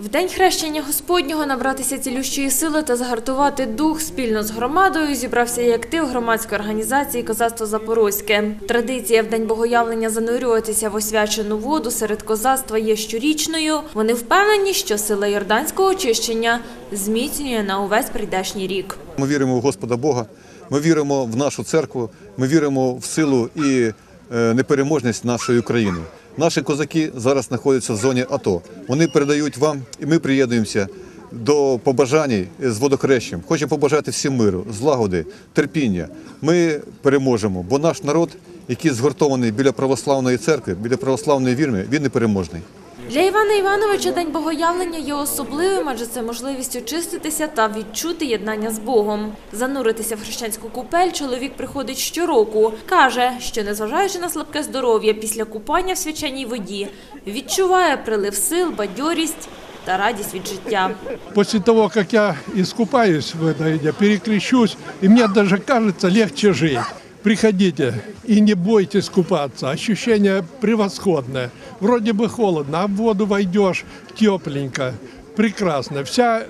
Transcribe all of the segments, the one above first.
В день хрещення Господнього набратися цілющої сили та загартувати дух спільно з громадою зібрався і актив громадської організації Козацтво Запорозьке. Традиція в день богоявлення занурюватися в освячену воду серед козацтва є щорічною. Вони впевнені, що сила йорданського очищення зміцнює на увесь прийдешній рік. Ми віримо в Господа Бога, ми віримо в нашу церкву, ми віримо в силу і е, непереможність нашої України. Наші козаки зараз знаходяться в зоні АТО. Вони передають вам, і ми приєднуємося до побажань з водохрещем. Хочу побажати всім миру, злагоди, терпіння. Ми переможемо, бо наш народ, який згуртований біля православної церкви, біля православної вірми, він непереможний. Для Івана Івановича День Богоявлення є особливим, адже це можливість очиститися та відчути єднання з Богом. Зануритися в хрещенську купель чоловік приходить щороку. Каже, що незважаючи на слабке здоров'я після купання в свяченій воді, відчуває прилив сил, бадьорість та радість від життя. После того, как я искупаюсь в этой воде, перекрещусь, и мне даже кажется легче жить. Приходите и не бойтесь купаться. Ощущение превосходное. Вроде бы холодно, а в воду войдешь тепленько, прекрасно. Вся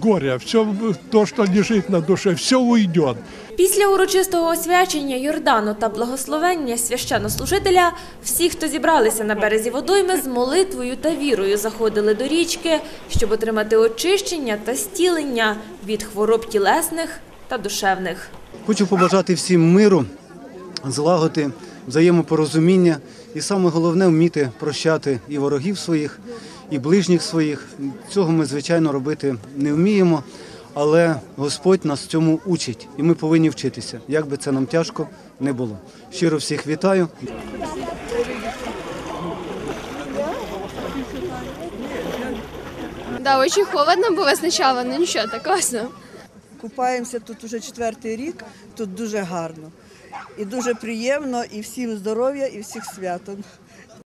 горе, все то, что лежит на душе, все уйдет. Після урочистого освячення Йордану та благословення священнослужителя всі, хто зібралися на березі водойми, з молитвою та вірою заходили до річки, щоб отримати очищення та стілення від хвороб тілесних та душевних. Хочу побажати всім миру, злагоди, взаємопорозуміння і саме головне вміти прощати і ворогів своїх, і ближніх своїх. Цього ми, звичайно, робити не вміємо, але Господь нас цьому учить, і ми повинні вчитися, як би це нам тяжко не було. Щиро всіх вітаю. Да, очень холодно было сначала, но ничего, так классно. Купаємося тут уже четвертий рік, тут дуже гарно. І дуже приємно, і всім здоров'я, і всіх святом.